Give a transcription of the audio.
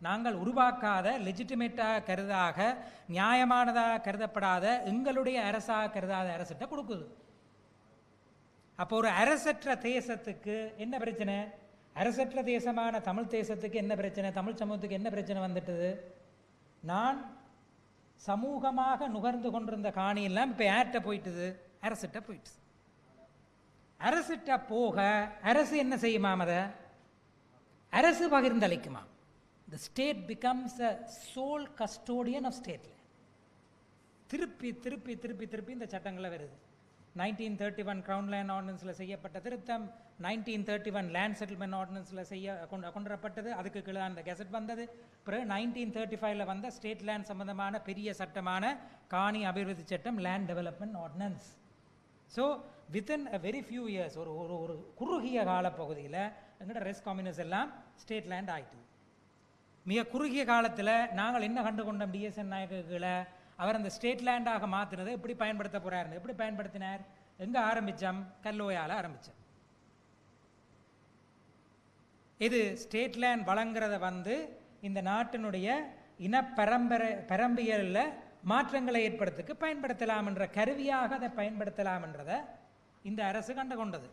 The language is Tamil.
நாங்கள் உருவாக்காத லெஜிட்டிமேட்டாக கருதாக நியாயமானதாக கருதப்படாத எங்களுடைய அரசாக கருதாத அரசிட்ட கொடுக்குது. அப்போ ஒரு அரசற்ற தேசத்துக்கு என்ன பிரச்சனை? அரசற்ற தேசமான தமிழ் தேசத்துக்கு என்ன பிரச்சனை? தமிழ் சமூகத்துக்கு என்ன பிரச்சனை வந்துட்டது? நான் சமூகமாக நுகர்ந்து கொண்டிருந்த காணியெல்லாம் இப்போ யார்கிட்ட போயிட்டுது? அரசிட்ட போயிட்டுது. அரசிட்ட போக அரசு என்ன செய்யுமாம் அதை அரசு the state becomes a sole custodian of ஸ்டேட்ல திருப்பி திருப்பி திருப்பி திருப்பி இந்த சட்டங்களில் வருது. Nineteen thirty one crown land ஆர்டினன்ஸில் செய்யப்பட்ட திருத்தம் nineteen thirty one land settlement ஆர்டினன்ஸில் செய்ய கொண்டு கொண்டு வரப்பட்டது அதுக்கு கீழே அந்த கெசட் வந்தது. பிறகு நைன்டீன் தேர்ட்டி ஃபைவ்ல வந்த ஸ்டேட் லேண்ட் சம்பந்தமான பெரிய சட்டமான காணி அபிவிருத்தி சட்டம் land development ordinance so within a very few years ஒரு ஒரு ஒரு குறுகிய காலப்பகுதியில் எங்களோட ரெஸ் காமினஸ் எல்லாம் ஸ்டேட் லேண்ட் ஆயிட்டு மிக குறுகிய காலத்தில் நாங்கள் என்ன கண்டு கொண்டோம் டிஎஸ்என் நாயக்குகளை அவர் அந்த ஸ்டேட் லேண்டாக மாற்றினதை எப்படி பயன்படுத்த போறாருன்னு எப்படி பயன்படுத்தினார்? எங்கே ஆரம்பித்தோம் கல்லோயால் ஆரம்பித்தோம் இது ஸ்டேட் லேண்ட் வழங்குறத வந்து இந்த நாட்டினுடைய இன பரம்பரை பரம்பியலில் மாற்றங்களை ஏற்படுத்துக்கு பயன்படுத்தலாம் என்ற கருவியாக அதை பயன்படுத்தலாம் என்றதை இந்த அரசு கண்டு கொண்டது